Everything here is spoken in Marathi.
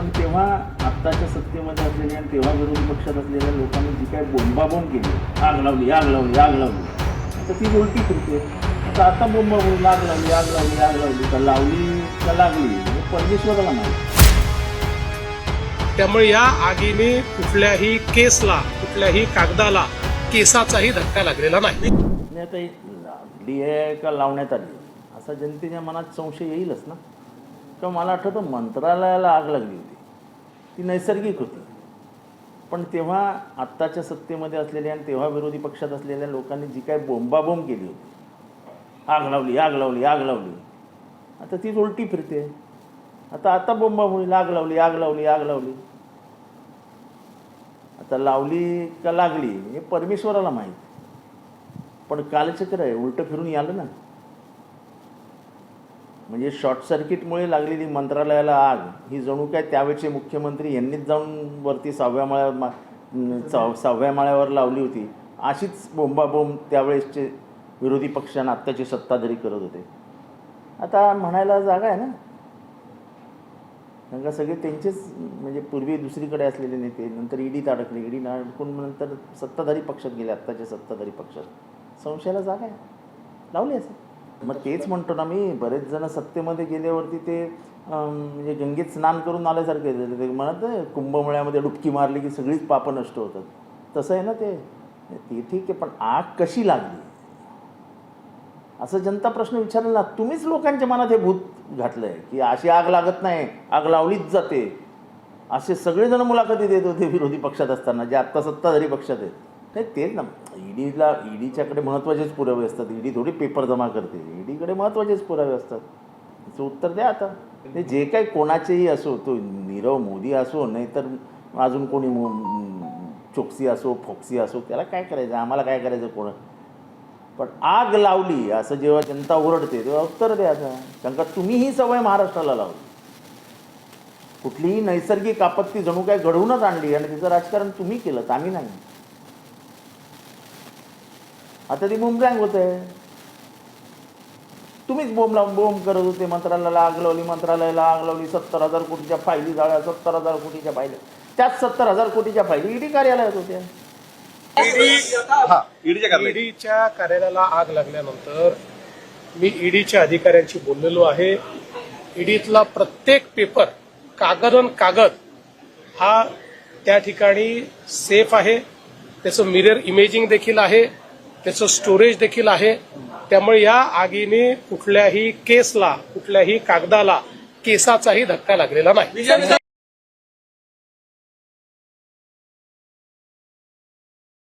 पण तेव्हा आत्ताच्या सत्तेमध्ये असलेल्या आणि तेव्हा विरोधी पक्षात असलेल्या लोकांनी जी काय बोंबाबोंब केली आग लावली आग लावली आग लावली. आता ती उलटी फिरते आता आता बोंबाबोंब आग लावली आग लावली आग लावली का लावली का लागली. हे परमेश्वराला माहिती त्यामुळे या आगीने कुठल्याही केसला कुठल्याही कागदाला केसाचाही धक्का लागलेला नाही. आता लागली आहे का लावण्यात आली. असा जनतेच्या मनात संशय येईलच ना. तेव्हा मला आठवतं मंत्रालयाला आग लागली होती. ती नैसर्गिक होती. पण तेव्हा आत्ताच्या सत्तेमध्ये असलेल्या आणि तेव्हा विरोधी पक्षात असलेल्या लोकांनी जी काय बोंबाबोंब केली होती आग लावली आग लावली आग लावली. आता तीच उलटी फिरते. आता आता बोंबा होईल आग लावली आग लावली आग लावली. आता लावली का लागली हे परमेश्वराला माहीत. पण कालचक्र आहे उलटं फिरून यालं ना. म्हणजे शॉर्ट सर्किटमुळे लागलेली मंत्रालयाला आग ही जणू काय त्यावेळचे मुख्यमंत्री यांनीच जाऊन वरती सहाव्या माळ्यावर मा सहाव्या माळ्यावर लावली होती. अशीच बोंबाबोंब त्यावेळेसचे विरोधी पक्षांना आत्ताची सत्ताधारी करत होते. आता म्हणायला जागा आहे ना? कारण का सगळे त्यांचेच म्हणजे पूर्वी दुसरीकडे असलेले नेते नंतर ईडीत अडकले ईडी अडकून नंतर सत्ताधारी पक्षात गेले आत्ताच्या सत्ताधारी पक्षात. संशयाला जागा आहे. लावली असं मग तेच म्हणतो ना मी बरेच जण सत्तेमध्ये गेल्यावरती ते म्हणजे गंगेत स्नान करून आल्यासारखे ते म्हणत कुंभमेळ्यामध्ये डुबकी मारली की सगळीच पापं नष्ट होतात. तसं आहे ना ते? ते ठीक आहे पण आग कशी लागली? असं जनता प्रश्न विचारला ना तुम्हीच लोकांच्या मनात हे भूत घातलं आहे की अशी आग लागत नाही आग लावलीच जाते. असे सगळेजण मुलाखती देत होते विरोधी पक्षात असताना जे आत्ता सत्ताधारी पक्षात आहेत. नाही तेच ना. ईडीला ईडीच्याकडे महत्त्वाचेच पुरावे असतात. ईडी थोडी पेपर जमा करते. ईडीकडे महत्त्वाचेच पुरावे असतात. त्याचं उत्तर द्या आता. ते जे काही कोणाचेही असो तो नीरव मोदी असो नाहीतर अजून कोणी चोक्सी असो फोक्सी असो त्याला काय करायचं? आम्हाला काय करायचं कोण? पण आग लावली असं जेव्हा जनता ओरडते तेव्हा उत्तर द्यायचं कारण का तुम्ही ही सवय महाराष्ट्राला लावली कुठलीही नैसर्गिक आपत्ती जणू काय घडवूनच आणली आणि तिचं राजकारण तुम्ही केलं तर आम्ही नाही. आता ती बुमरँग होत. आहे तुम्हीच बोंब लावून बोंब करत होते मंत्रालयाला आग लावली मंत्रालयाला आग लावली सत्तर हजार कोटीच्या फायली जाळ्या सत्तर हजार कोटीच्या फायली. त्याच सत्तर हजार कोटीच्या फायली ईडी कार्यालयात होत्या. हा ईडीच्या कार्यालयाला आग लागल्यानंतर मी ईडीच्या अधिकाऱ्यांशी बोललेलो आहे. ईडीतला प्रत्येक पेपर कागद अन कागद हा त्या ठिकाणी सेफ आहे. त्याचं मिरर इमेजिंग देखील आहे. त्याचं स्टोरेज देखील आहे. त्यामुळे या आगीने कुठल्याही केसला कुठल्याही कागदाला केसाचाही धक्का लागलेला नाही.